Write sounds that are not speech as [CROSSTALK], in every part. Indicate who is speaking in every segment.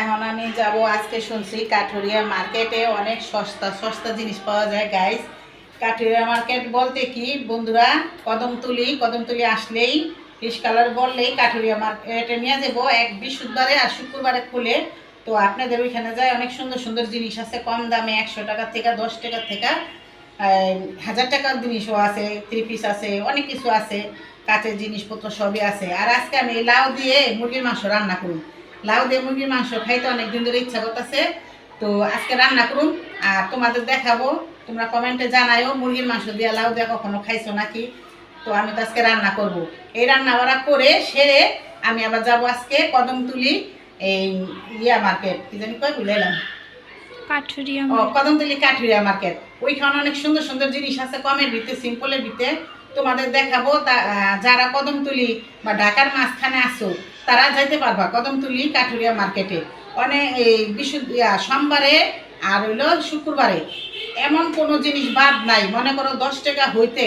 Speaker 1: এখন আমি যাব আজকে শুনছি কাঠুরিয়া মার্কেটে অনেক সস্তা সস্তা জিনিস পাওয়া যায় গাইস কাঠুরিয়া মার্কেট বলতে কি? বন্ধুরা কদমতলি কদমতলি আসলেই ফিশ কালার বললেই কাঠুরিয়া মার্কেটে নিয়ে যাব। এক বৃহস্পতিবারে আর শুক্রবারে খুলে। তো আপনাদের ওইখানে যায় অনেক সুন্দর সুন্দর জিনিস আছে। কম দামে একশো টাকা থেকে, দশ টাকা থেকে হাজার টাকার জিনিসও আছে থ্রি পিস আছে, অনেক কিছু আছে। কাঠের জিনিসপত্র সবই আছে। আর আজকে আমি লাউ দিয়ে মুরগির মাংস রান্না করুন লাউ দিয়ে মুরগির মাংস খাইতে অনেক দিন ধরে ইচ্ছা করতেছে। তো আজকে রান্না করুন আর তোমাদের দেখাবো তোমরা কমেন্টে জানাইও মুরগির মাংস দিয়ে লাউ দিয়ে কখনো খাইছো নাকি। তো আমি তো আজকে রান্না করব। এই রান্না বাড়া করে সেরে আমি আবার যাব আজকে কদমতুলি এই ইয়া মার্কেট কি জানি কয় ভুলে এলাম?
Speaker 2: কাঠুরিয়া
Speaker 1: ও কদমতলি কাঠুরিয়া মার্কেট ওইখানে অনেক সুন্দর সুন্দর জিনিস আছে কমের ভিতরে সিম্পলের ভিতরে তোমাদের দেখাবো তা যারা কদমতলি বা ঢাকার মাঝখানে আসো তারা যাইতে পারবা। কদমতলি, কাঠুরিয়া মার্কেটে। অনেক এই বিশু সোমবারে আর হইল শুক্রবারে। এমন কোনো জিনিস বাদ নাই। মনে করো দশ টাকা হইতে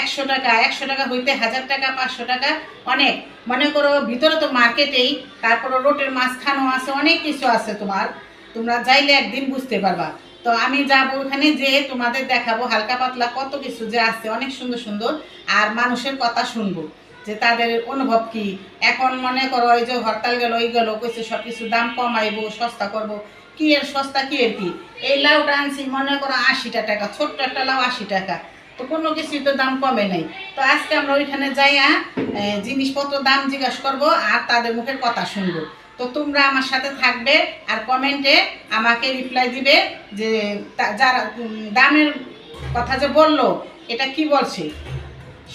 Speaker 1: একশো টাকা একশো টাকা হইতে হাজার টাকা, পাঁচশো টাকা, অনেক। মনে করো ভিতরে তো মার্কেটেই, তারপরে রোডের মাঝখানেও আছে, অনেক কিছু আছে তোমার। তোমরা যাইলে একদিন বুঝতে পারবা। তো আমি যাব ওখানে যে তোমাদের দেখাবো হালকা পাতলা কত কিছু যে আছে, অনেক সুন্দর সুন্দর, আর মানুষের কথা শুনব। যে তাদের অনুভব কি? এখন মনে করো ওই যে হরতাল গেল, ওই গেল, কইছে সব কিছু দাম কমাইবো, সস্তা করব। কি এর সস্তা, কি এর কি? এই লাউটা আনছি, মনে করো আশিটা টাকা, ছোট্ট একটা লাউ আশি টাকা। তো কোনো কিছুই তো দাম কমে নাই। তো আজকে আমরা ওইখানে যাইয়া জিনিসপত্র দাম জিজ্ঞাসা করব আর তাদের মুখের কথা শুনব। তো তোমরা আমার সাথে থাকবে আর কমেন্টে আমাকে রিপ্লাই দিবে যে যারা দামের কথা যে বলল, এটা কি বলছে?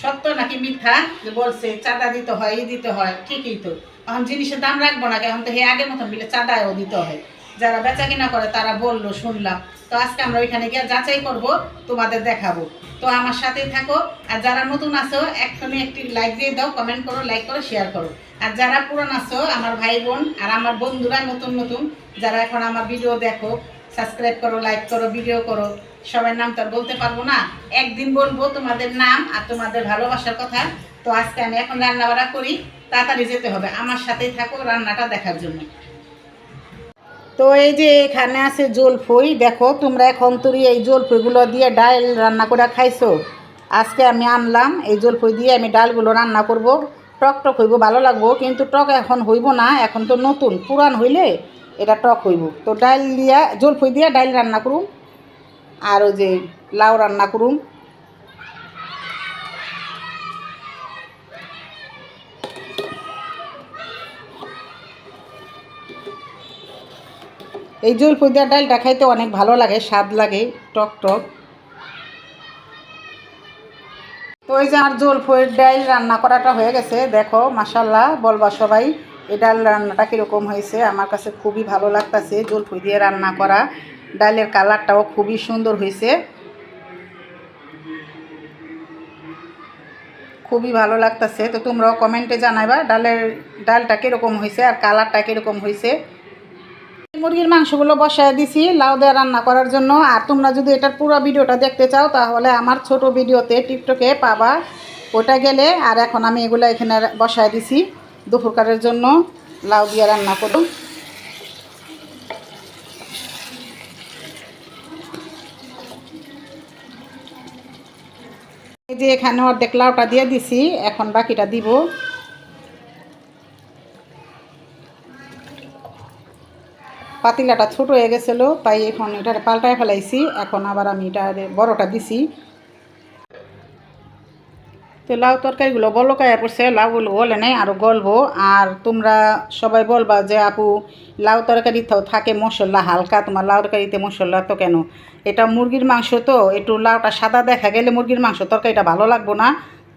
Speaker 1: সত্য নাকি মিথ্যা? যে বলছে, চাঁদা দিতে হয়, ই দিতে হয়, ঠিকই তো। এখন জিনিসের দাম রাখব না এখন তো হে আগের মতন বিলে চাঁদাও দিতে হয়। যারা বেচা কিনা করে, তারা বলল, শুনলাম। তো আজকে আমরা ওইখানে গিয়ে যাচাই করব, তোমাদের দেখাবো। তো আমার সাথেই থাকো, আর যারা নতুন আছো, এক্ষুনি একটি লাইক দিয়ে দাও কমেন্ট করো লাইক করো শেয়ার করো। আর যারা পুরান আছো, আমার ভাই বোন আর আমার বন্ধুরা নতুন নতুন, যারা এখন আমার ভিডিও দেখো সাবস্ক্রাইব করো লাইক করো ভিডিও করো। সবার নাম তো আর বলতে পারব না। একদিন বলব তোমাদের নাম আর তোমাদের ভালোবাসার কথা। তো আজকে আমি এখন রান্না বাড়া করি। তাড়াতাড়ি যেতে হবে। আমার সাথেই থাকো রান্নাটা দেখার জন্য। তো এই যে এখানে আছে জলফই। দেখো, তোমরা এখন তুরি এই জলফইগুলো দিয়ে ডাল রান্না করে খাইছো। আজকে আমি আনলাম। এই জলফই দিয়ে আমি ডালগুলো রান্না করব। টক টক হইব, ভালো লাগবো। কিন্তু টক এখন হইব না। এখন তো নতুন। পুরান হইলে এটা টক হইব। তো ডাল দিয়া জলফই দিয়ে ডাইল রান্না করুন আর ওই যে লাউ রান্না করুন এই জলফই দেওয়া ডালটা খাইতে অনেক ভালো লাগে, স্বাদ লাগে, টক টক। তো এই যে আমার জলফইয়ের ডাল রান্না করাটা হয়ে গেছে, দেখো মাসাল্লাহ বলবা সবাই। ডাল রান্নাটা কীরকম হয়েছে, আমার কাছে খুবই ভালো লাগতেছে জলফই দিয়ে রান্না করা। ডালের কালারটাও খুবই সুন্দর হয়েছে। খুবই ভালো লাগতেছে। তো তোমরাও কমেন্টে জানাইবা ডালের ডালটা কীরকম হয়েছে আর কালারটা কীরকম হয়েছে। মুরগির মাংসগুলো বসায় দিছি লাউ দিয়ে রান্না করার জন্য। আর তোমরা যদি এটার পুরো ভিডিওটা দেখতে চাও, তাহলে আমার ছোট ভিডিওতে টিকটকে পাবা। ওটা গেলে আর এখন আমি এগুলো এখানে বসায় দিছি। দুপুরকারের জন্য লাউ দিয়ে রান্না করুন এই যে এখানে অর্ধেক লাউটা দিয়ে দিছি, এখন বাকিটা দিব। পাতিলাটা ছোট হয়ে গেছিল, তাই এখন এটা পাল্টায় ফেলাইছি, এখন আবার আমি এটা বড়টা দিছি। তো লাউ তরকারিগুলো বলকায়া পড়ছে, লাউগুলো গলে নেই আরও গলবো। আর তোমরা সবাই বলবা যে, আপু, লাউ তরকারিতেও থাকে মশলা হালকা, তোমার লাউ তরকারিতে মশলা তো কেন? এটা মুরগির মাংস তো, একটু লাউটা সাদা দেখা গেলে মুরগির মাংস তরকারিটা ভালো লাগবো না।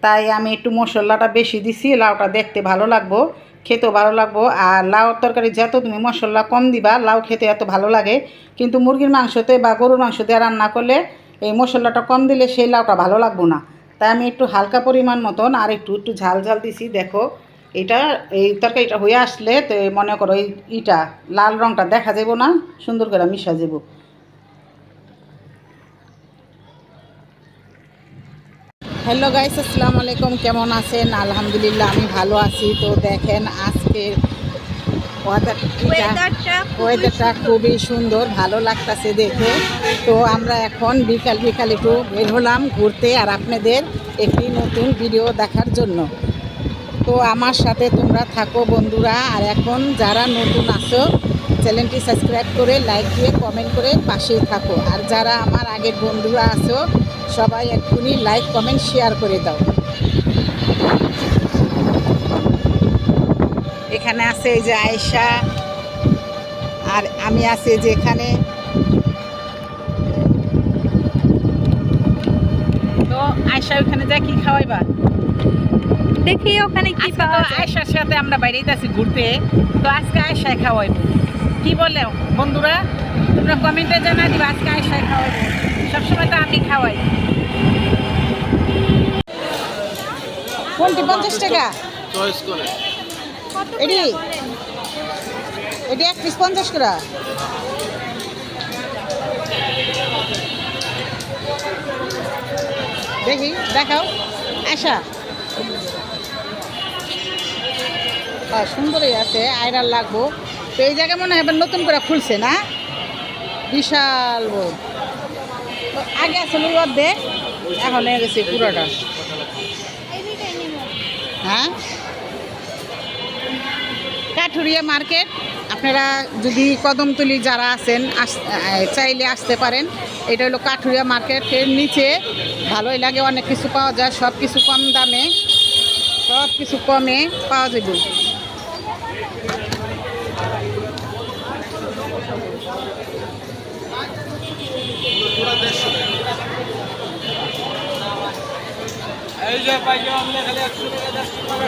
Speaker 1: তাই আমি একটু মশলাটা বেশি দিছি, লাউটা দেখতে ভালো লাগবো, খেতেও ভালো লাগবো। আর লাউ তরকারি যত তুমি মশলা কম দিবা, লাউ খেতে এত ভালো লাগে। কিন্তু মুরগির মাংসতে বা গরুর মাংস দিয়ে রান্না করলে এই মশলাটা কম দিলে সেই লাউটা ভালো লাগবো না। তাই আমি একটু হালকা পরিমাণ মতন আর একটু একটু ঝাল ঝাল দিছি, দেখো। এটা, এই তরকারিটা হয়ে আসলে তো মনে করো এই ইটা, লাল রঙটা দেখা যাব না, সুন্দর করে মিশা যাব হ্যালো গাইস, আসসালামু আলাইকুম, কেমন আছেন? আলহামদুলিল্লাহ, আমি ভালো আছি। তো দেখেন আজকে
Speaker 2: ওয়েদারটা
Speaker 1: খুবই সুন্দর। ভালো লাগতাছে দেখে। তো আমরা এখন বিকাল বিকাল একটু বের হলাম ঘুরতে আর আপনাদের একটি নতুন ভিডিও দেখার জন্য। তো আমার সাথে তোমরা থাকো বন্ধুরা আর এখন যারা নতুন আসো চ্যানেলটি সাবস্ক্রাইব করে লাইক দিয়ে কমেন্ট করে পাশেই থাকো। আর যারা আমার আগের বন্ধুরা আছো সবাই এক্ষুনি লাইক কমেন্ট শেয়ার করে দাও। এখানে আছে এই যে আয়েশা আর আমি আছি যে এখানে। তো আয়েশা ওখানে যা কি খাওয়াইবা?
Speaker 2: দেখি ওখানে কি
Speaker 1: আজকে
Speaker 2: পাওয়া যায়।
Speaker 1: আয়েশার সাথে আমরা বাইরে যাচ্ছি ঘুরতে তো আজকে আয়েশায় খাওয়াইবো। কি বলে বন্ধুরা? তোমরা কমেন্টে জানা দিবা আজকে আয়েশায় খাওয়াইবো। সবসময় তো আমি খাওয়াই। কোনটি পঞ্চাশ টাকা?
Speaker 3: চয়েস করে।
Speaker 1: এডি। এটি এক পিস পঞ্চাশ করে। দেখি, দেখাও। আশা হ্যাঁ সুন্দরই আছে, আয়রার লাগবো। তো এই জায়গায় মনে হয় নতুন করে খুলছে না? বিশাল বই আগে আসলে ওই অর্ধেক, এখন হয়ে গেছে পুরোটা। হ্যাঁ? কাঠুরিয়া মার্কেট। আপনারা যদি কদমতলি যারা আছেন আস- চাইলে আসতে পারেন। এটা হলো কাঠুরিয়া মার্কেটের নিচে। ভালোই লাগে অনেক কিছু পাওয়া যায়। সব কিছু কম দামে সব কিছু কমে পাওয়া যাবে।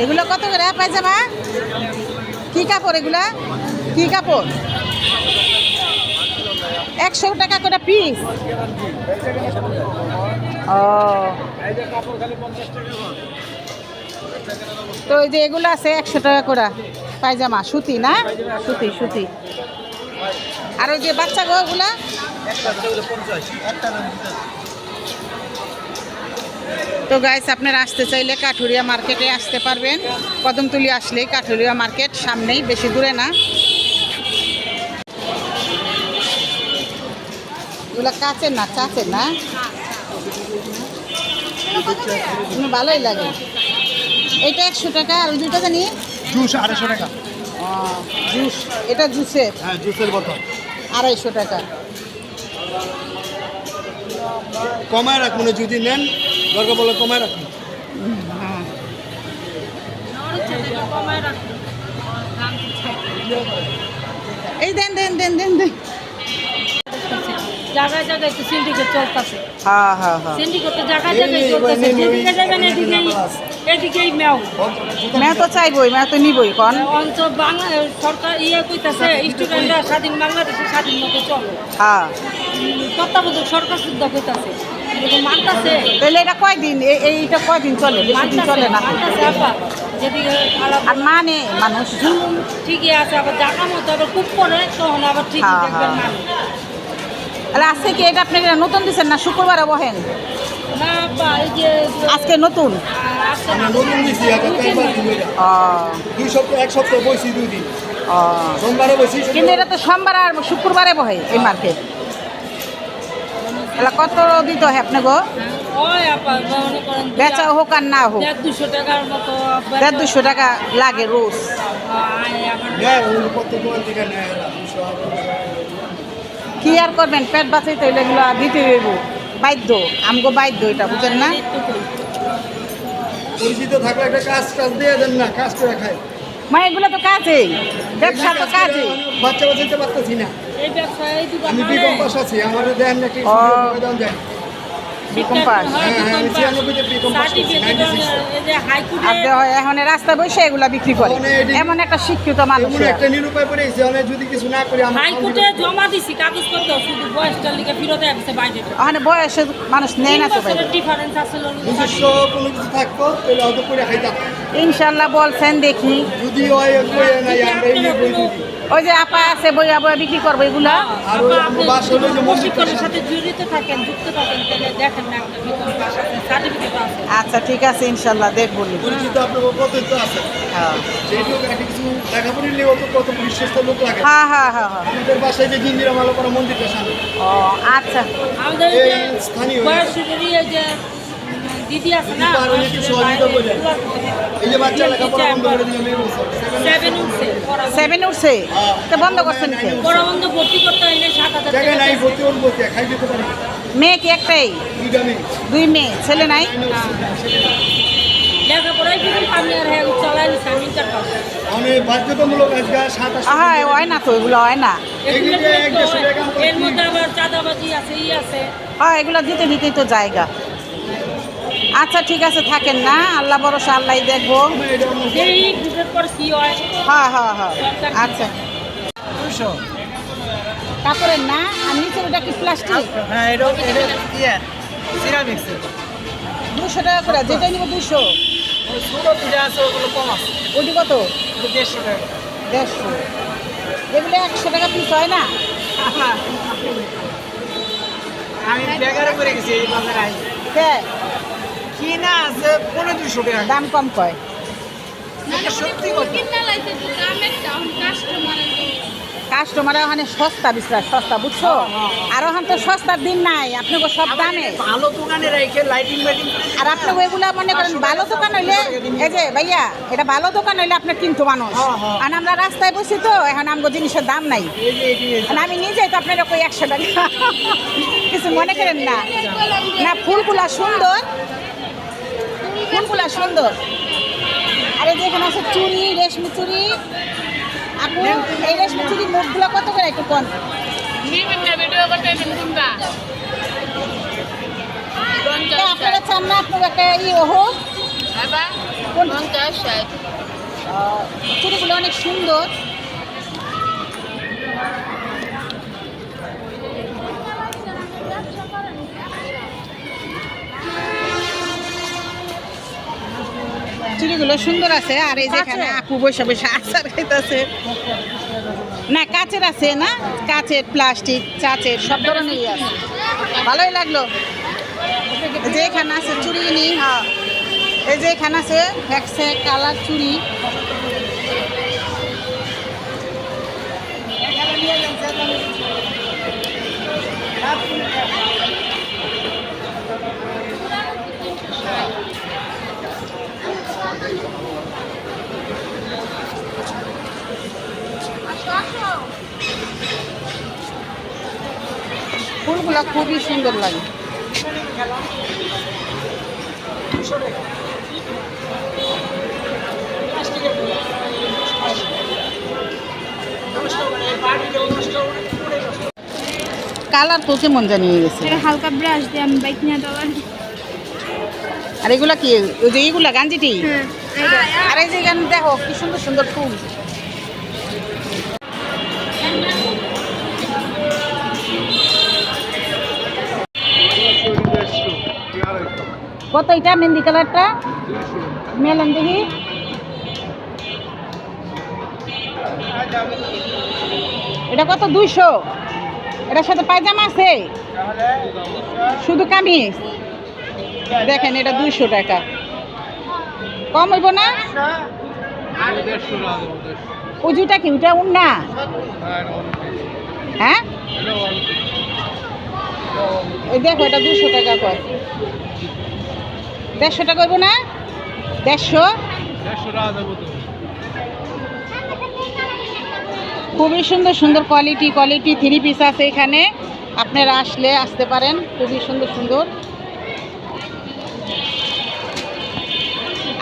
Speaker 1: এগুলো কত করে পায়জামা কি কাপড় এগুলা? কি কাপড়? একশো টাকা করে পিস ও। তো এই যে এগুলো আছে একশো টাকা করে পায়জামা, সুতি না? সুতি সুতি। আর ওই যে বাচ্চা গো ওগুলা তো গাইস আপনারা আসতে চাইলে কাঠুরিয়া মার্কেটে আসতে পারবেন। কদমতলি আসলেই কাঠুরিয়া মার্কেট সামনেই বেশি দূরে না। এগুলো কাচের না চাচের না? ভালোই লাগে। এটা একশো টাকা আর দুটো জানি?
Speaker 3: জুস আড়াইশো টাকা।
Speaker 1: জুস। এটা জুসের?
Speaker 3: হ্যাঁ জুসের বোতল
Speaker 1: আড়াইশো টাকা।
Speaker 3: কমায় রাখুন যদি নেন দরকার বলে কমায় রাখুন
Speaker 1: হ্যাঁ এই দেন দেন দেন দেন দেন।
Speaker 4: জায়গায় জায়গায় তো সিন্ডিকেট চলতেছে।
Speaker 1: হ্যাঁ হ্যাঁ হ্যাঁ
Speaker 4: সিন্ডিকেট তো জায়গায় জায়গায় চলতেছে। যেদিকে যাবেন এদিকেই এদিকেই মেও।
Speaker 1: মেয়ে তো চাইবই মেয়ে তো নিবই কন।
Speaker 4: অঞ্চল বাংলা সরকার ইয়ে কইতাছে স্টুডেন্টরা স্বাধীন বাংলাদেশে স্বাধীন মতো চলো।
Speaker 1: হ্যাঁ
Speaker 4: তত্ত্বাবধায়ক সরকার শুদ্ধ কইতাছে।
Speaker 1: তাহলে এটা কয়দিন? এ- এইটা কয়দিন চলে? বেশি দিন চলে না। আর মানে মানুষ?
Speaker 4: ঠিকই আছে আবার জায়গা মতো আবার খুব করে তখন আবার ঠিকই
Speaker 1: হ্যাঁ, হ্যাঁ। তাহলে আজকে কি এটা আপনি নতুন দিচ্ছেন না শুক্রবারে বহেন? আজকে নতুন? কিন্তু এটা তো সোমবার আর শুক্রবারে বহে এই মার্কেট। তাহলে কত দিতে হয় আপনি গো
Speaker 4: ওই আপা করেন
Speaker 1: বেচা হোক আর না হোক।
Speaker 4: দেড় দুশো
Speaker 1: টাকা লাগে রোজ। কি আর করবেন? পেট বাঁচাইতে হইলে এগুলো দিতে হইব। বাধ্য আমগো বাধ্য এটা বুঝেন না?
Speaker 3: পরিচিত থাকলে একটা কাজ কাজ দিয়ে দেন না কাজ করে খায়।
Speaker 1: মা এগুলো তো কাজেই। ব্যবসা তো কাজেই।
Speaker 3: বাচ্চা বাঁচাইতে পারতেছি না। আমি বিকম পাস আছি আমার দেন নাকি আবেদন দেন হ্যাঁ, হ্যাঁ, আমি ছিয়ানব্বইতে বিকম পাস করছি, 96
Speaker 4: এই যে হাইকোর্টে
Speaker 1: আর দেওয়া এখন রাস্তায় বসে এগুলা বিক্রি করে। এমন একটা শিক্ষিত মানুষ
Speaker 3: একটা নিরুপায় পড়ে যদি কিছু না করি আমার
Speaker 4: হাইকোর্টে জমা দিছি কাগজপত্র শুধু বয়সটার লিগে ফিরতে আসছে বাইরে।
Speaker 1: ওখানে বয়সে মানুষ নেয় না তো
Speaker 4: ডিফারেন্স আছে
Speaker 3: নিজস্ব কোনো কিছু থাকতো তাহলে হয়তো করে খাইতাম।
Speaker 1: ইনশাল্লাহ বলছেন দেখি।
Speaker 3: যদি হয় আমরা
Speaker 1: ওই যে আপা আছে বইয়া বইয়া বিক্রি করব এগুলা।
Speaker 4: আপনি
Speaker 3: বাস হলো যে মন্দিরটার
Speaker 4: প্রশিক্ষণের
Speaker 3: সাথে।
Speaker 4: সাথে থাকেন যুক্ত থাকেন তাহলে দেখেন না একটা ভিতরে সার্টিফিকেট আছে।
Speaker 1: আচ্ছা ঠিক আছে ইনশাল্লাহ দেখব হ্যাঁ। হ্যাঁ হ্যাঁ হ্যাঁ হ্যাঁ। আচ্ছা।
Speaker 4: দিদি আছে না? সেভেন উঠছে
Speaker 1: সেভেন তো বন্ধ করছেন
Speaker 4: বন্ধ ভর্তি করতে হইলে সাত হাজার
Speaker 1: মেয়ে কি একটাই? দুই মেয়ে ছেলে নাই?
Speaker 4: হ্যাঁ
Speaker 1: হ্যাঁ হয় না তো এগুলো হয় না। হ্যাঁ এগুলো দিতে দিতেই তো জায়গা। আচ্ছা ঠিক আছে থাকেন না। আল্লাহ ভরসা আল্লাহ দেখব।
Speaker 4: হয়
Speaker 1: হ্যাঁ হ্যাঁ। আচ্ছা। কাপড়ের না আর নিচের ওটা কি প্লাস্টিক
Speaker 5: হ্যাঁ ইয়ে
Speaker 1: দুশো টাকা করে যেটা নিব দুশো ওটি কত?
Speaker 5: দেড়শো টাকা।
Speaker 1: দেড়শো। এগুলো একশো টাকা পিস হয় না?
Speaker 5: আমি বেগারে করে গেছি এই বাজারে। আই
Speaker 1: কে
Speaker 5: কি না আছে পনেরো দুশো টাকা।
Speaker 1: দাম কম কয়?
Speaker 5: সত্যি
Speaker 1: কাস্টমার ওখানে সস্তা বিশ্বাস সস্তা বুঝছ? আর ওখানে তো সস্তার দিন নাই আপনাকে সব দামে।
Speaker 5: ভালো দোকানে রেখে লাইটিং
Speaker 1: আর আপনি ওইগুলা মনে করেন ভালো দোকান হইলে এই যে ভাইয়া এটা ভালো দোকান হইলে আপনার কিন্তু মানুষ।
Speaker 5: হ্যাঁ, হ্যাঁ।
Speaker 1: আর আমরা রাস্তায় বসি তো এখন আমগো জিনিসের দাম নাই। আমি নিজেই তো আপনার ওই একশো টাকা। [LAUGHS] কিছু মনে করেন না। না ফুলগুলা সুন্দর ফুলগুলা সুন্দর। আর এই যে এখানে আছে চুড়ি রেশমি চুড়ি। আপু এই রেশমি চুড়ি মুখগুলো কত করে একটু কম আপনারা চান না আপনার একটা ই হোক। চুড়িগুলো অনেক সুন্দর। চুড়িগুলো সুন্দর আছে আর এই যেখানে আপু বসে বসে আচার খাইতেছে। না কাচের আছে না? কাচের প্লাস্টিক চাচের সব ধরনেরই আছে। ভালোই লাগল। এই যে এখানে আছে চুড়ি নি হ্যাঁ। এই যে এখানে আছে ভ্যাক্সে কালার চুড়ি। ফুলগুলো খুবই সুন্দর লাগে। কালার তো কেমন জানিয়ে গেছে।
Speaker 2: হালকা ব্রাশ দিয়ে আমি বাইক নিয়ে দেওয়ার
Speaker 1: আর এগুলা কি ওই যে এগুলা গাঞ্জিটি?
Speaker 2: হ্যাঁ
Speaker 1: আর এই যে দেখো কি সুন্দর সুন্দর ফুল। কত এটা? মেহেন্দি কালারটা? মেলেন দেখি। এটা কত? দুইশো। এটার সাথে পায়জামা আছে? শুধু কামিজ? দেখেন, এটা দুইশো টাকা। কম হইব না? উজুটা কি? ওটা উন্না? হ্যাঁ? দেখো, এটা দুশো টাকা কয়। দেড়শো টাকা হইব না? দেড়শো? খুবই সুন্দর সুন্দর কোয়ালিটি কোয়ালিটি থ্রি পিস আছে এখানে। আপনারা আসলে আসতে পারেন খুবই সুন্দর সুন্দর।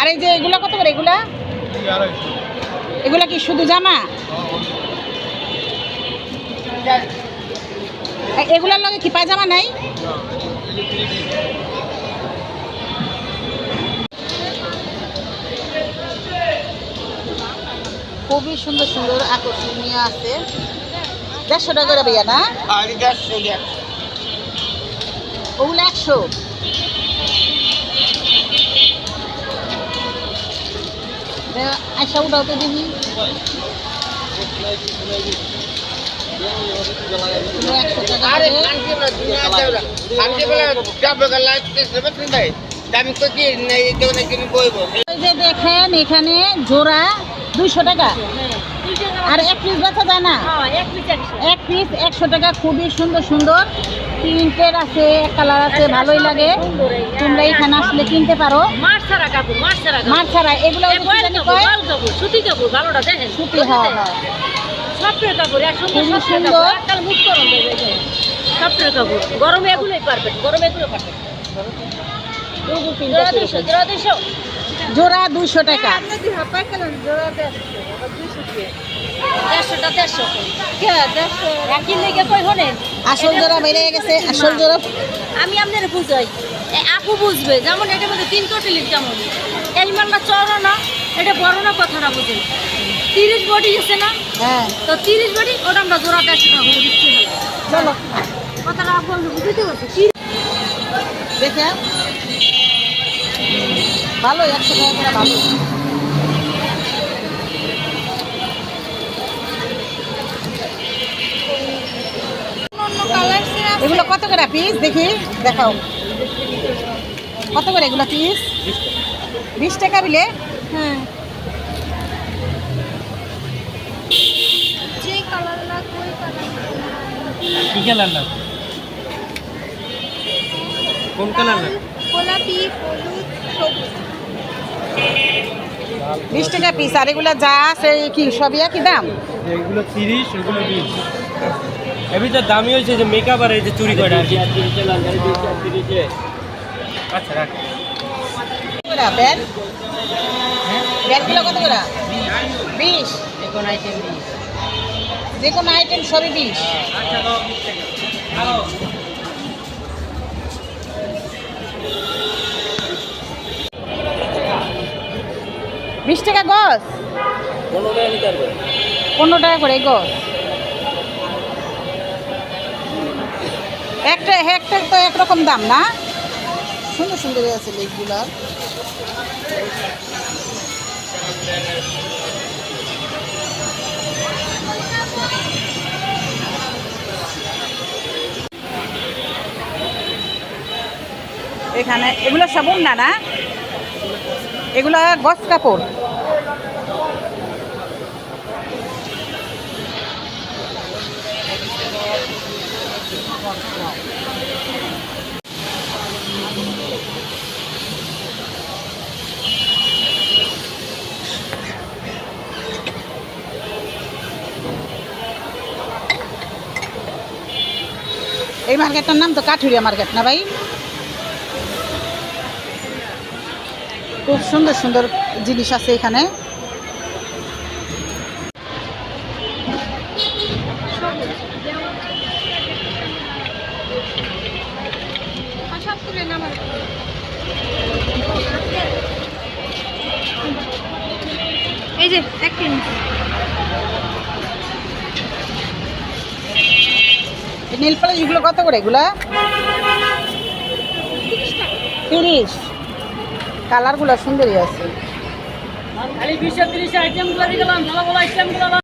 Speaker 1: আর এই যে এগুলো কত করে এগুলা? এগুলা কি শুধু জামা? এ- এগুলার লগে কি পায়জামা নাই? খুবই সুন্দর সুন্দর আকর্ষণীয় আছে। দেড়শো টাকা করে ভাইয়া না? ওগুলো একশো। আচ্ছা ওটাও তো দেখি। দেখেন এখানে জোড়া দুইশো টাকা? আর এক পিস বেচা যায় না? এক পিস একশো। টাকা খুবই সুন্দর সুন্দর। প্রিন্টের আছে কালার আছে ভালোই লাগে। তোমরা এখানে আসলে কিনতে পারো।
Speaker 4: মাছ ছাড়া কাপড় মাছ ছাড়া কাপড়।
Speaker 1: ছাড়া এগুলো
Speaker 4: এ বয়েল কাপড় বয়েল কাপড় সুতি কাপড় ভালোটা দেখেন।
Speaker 1: সুতি হ্যাঁ হ্যাঁ
Speaker 4: কাপড়। সুন্দর
Speaker 1: সুন্দর।
Speaker 4: মুখ গরম হয়ে কাপড়। গরমে এগুলোই পারবেন গরমে এগুলো পারবেন জোড়া দুইশো জোড়া দুইশো
Speaker 1: টাকা।
Speaker 4: কই হলেন?
Speaker 1: আসল জোড়া বেড়ে গেছে আসল জোড়া।
Speaker 4: আমি আপনার বুঝাই এ আপু বুঝবে যেমন এটার মধ্যে তিন কোটি যেমন। এই মানটা চড়ো না এটা বড় না কথাটা বুঝেন তিরিশ বডি গেছে না?
Speaker 1: হ্যাঁ।
Speaker 4: তো তিরিশ বডি ওটা আমরা জোড়া দেড়শো টাকা করে দিচ্ছি
Speaker 1: চলো।
Speaker 4: কথাটা আপু বুঝতে পারছি।
Speaker 1: দেখে ভালো একশো টাকা করে ভালো। এগুলো কত করে পিস দেখি দেখাও। কত করে এগুলো পিস বিশ টাকা বিলে?
Speaker 2: হ্যাঁ।
Speaker 5: কি কালার না কোন কালার না
Speaker 2: গোলাপি হলুদ সবুজ।
Speaker 1: বিশ টাকা পিস আর এগুলো যা আছে কি সবই একই দাম?
Speaker 5: এগুলো তিরিশ ওগুলো বিশ। এমনি তো দামি হয়েছে যে মেকআপ আর এই যে চুরি করে আচ্ছা রাখ।
Speaker 1: ব্যাগ ব্যাগগুলো কত করে? বিশ। যে কোনো আইটেম সবই বিশ। বিশ টাকা গছ পনেরো টাকা করে গছ একটা একটা তো একরকম দাম না? সুন্দর সুন্দর আছে লেগগুলো এখানে এগুলো সব না না? এগুলো গছ কাপড়। এই মার্কেটটার নাম তো কাঠুরিয়া মার্কেট না ভাই? খুব সুন্দর সুন্দর জিনিস আছে এখানে।
Speaker 2: এই যে এক
Speaker 1: নীল কত করে এগুলা? তিরিশ। কালারগুলো সুন্দরই আছে।